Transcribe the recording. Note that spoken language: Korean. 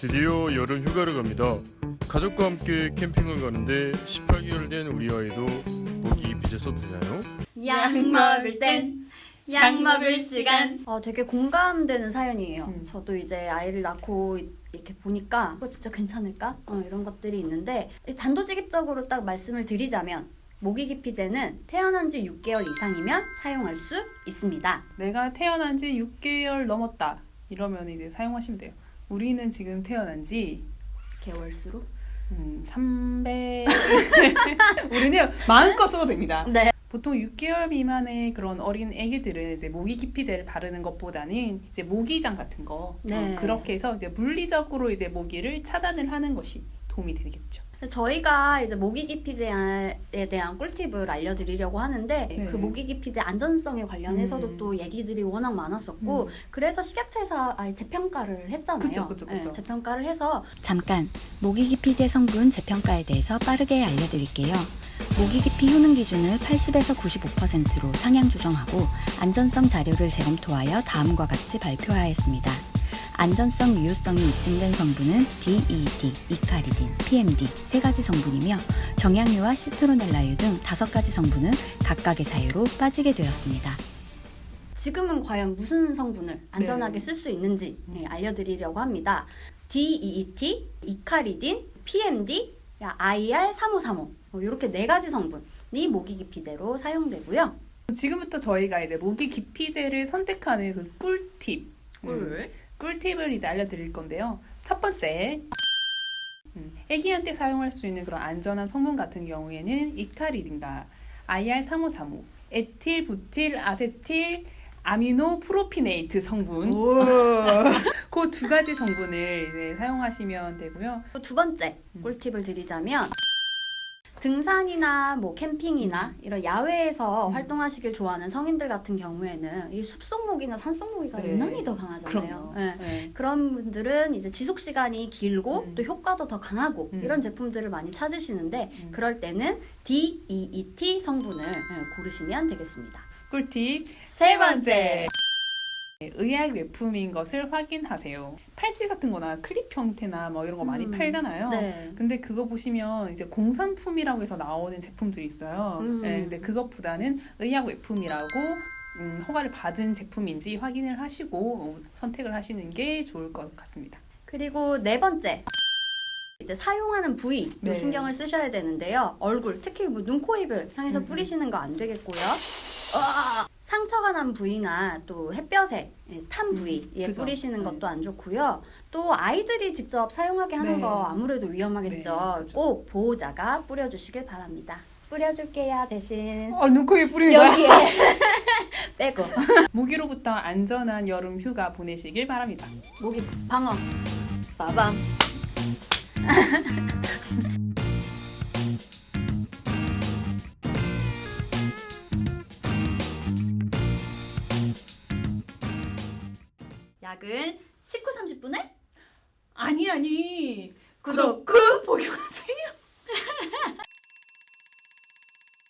드디어 여름 휴가를 갑니다. 가족과 함께 캠핑을 가는데 18개월 된 우리 아이도 모기 빚에 써드나요? 약 먹을 땐, 약 먹을 시간. 어, 되게 공감되는 사연이에요. 음. 저도 이제 아이를 낳고 이렇게 보니까 이거 진짜 괜찮을까? 어, 이런 것들이 있는데 단도직입적으로 딱 말씀을 드리자면 모기 기피제는 태어난 지 6개월 이상이면 사용할 수 있습니다. 내가 태어난 지 6개월 넘었다. 이러면 이제 사용하시면 돼요. 우리는 지금 태어난 지 개월수로? 음, 300 우리는 마음껏 써도 됩니다. 네. 보통 6개월 미만의 그런 어린 아기들은 이제 모기 기피제를 바르는 것보다는 이제 모기장 같은 거 네. 어, 그렇게 해서 이제 물리적으로 이제 모기를 차단을 하는 것이 도움이 되겠죠. 저희가 이제 모기 기피제에 대한 꿀팁을 알려드리려고 하는데 네. 그 모기 기피제 안전성에 관련해서도 음. 또 얘기들이 워낙 많았었고 음. 그래서 식약처에서 아예 재평가를 했잖아요. 그쵸, 그쵸, 그쵸. 네, 재평가를 해서 잠깐 모기 기피제 성분 재평가에 대해서 빠르게 알려드릴게요. 모기 기피 효능 기준을 80에서 95%로 상향 조정하고 안전성 자료를 재검토하여 다음과 같이 발표하였습니다. 안전성 유효성이 입증된 성분은 DEET, 이카리딘, PMD 세 가지 성분이며 정향유와 시트로넬라유 등 다섯 가지 성분은 각각의 사유로 빠지게 되었습니다. 지금은 과연 무슨 성분을 안전하게 네. 쓸수 있는지 네, 알려드리려고 합니다. DEET, 이카리딘, PMD, IR3535 뭐 이렇게 네 가지 성분이 모기 기피제로 사용되고요. 지금부터 저희가 이제 모기 기피제를 선택하는 그 꿀팁, 음, 꿀. 꿀팁을 이제 알려드릴 건데요. 첫 번째, 음, 애기한테 사용할 수 있는 그런 안전한 성분 같은 경우에는 이카리딘과 IR3535, 에틸, 부틸, 아세틸, 아미노 프로피네이트 성분 그 두 가지 성분을 이제 사용하시면 되고요. 또두 번째 음. 꿀팁을 드리자면 등산이나 뭐 캠핑이나 이런 야외에서 음. 활동하시길 좋아하는 성인들 같은 경우에는 이 숲속모기나 산속모기가 네. 유난히 더 강하잖아요. 그럼요. 네. 네. 그런 분들은 이제 지속 시간이 길고 음. 또 효과도 더 강하고 음. 이런 제품들을 많이 찾으시는데 음. 그럴 때는 DEET 성분을 네, 고르시면 되겠습니다. 꿀팁 세 번째. 의약 외품인 것을 확인하세요. 팔찌 같은 거나 클립 형태나 뭐 이런 거 많이 음. 팔잖아요. 네. 근데 그거 보시면 이제 공산품이라고 해서 나오는 제품들이 있어요. 음. 네, 근데 그것보다는 의약 외품이라고 음, 허가를 받은 제품인지 확인을 하시고 어, 선택을 하시는 게 좋을 것 같습니다. 그리고 네 번째. 이제 사용하는 부위 요 네. 신경을 쓰셔야 되는데요. 얼굴, 특히 뭐 눈, 코, 입을 향해서 음, 음. 뿌리시는 거 안 되겠고요. 아! 상처가 난 부위나 또 햇볕에 예, 탄 부위에 음, 그죠. 뿌리시는 네. 것도 안 좋고요. 또 아이들이 직접 사용하게 하는 네. 거 아무래도 위험하겠죠. 네. 꼭 보호자가 뿌려주시길 바랍니다. 뿌려줄게요 대신 어, 눈코입 뿌리는 여기에 빼고 모기로부터 안전한 여름 휴가 보내시길 바랍니다. 모기 방어 빠밤 약은 19, 30분에 아니 아니 구독 그 복용하세요.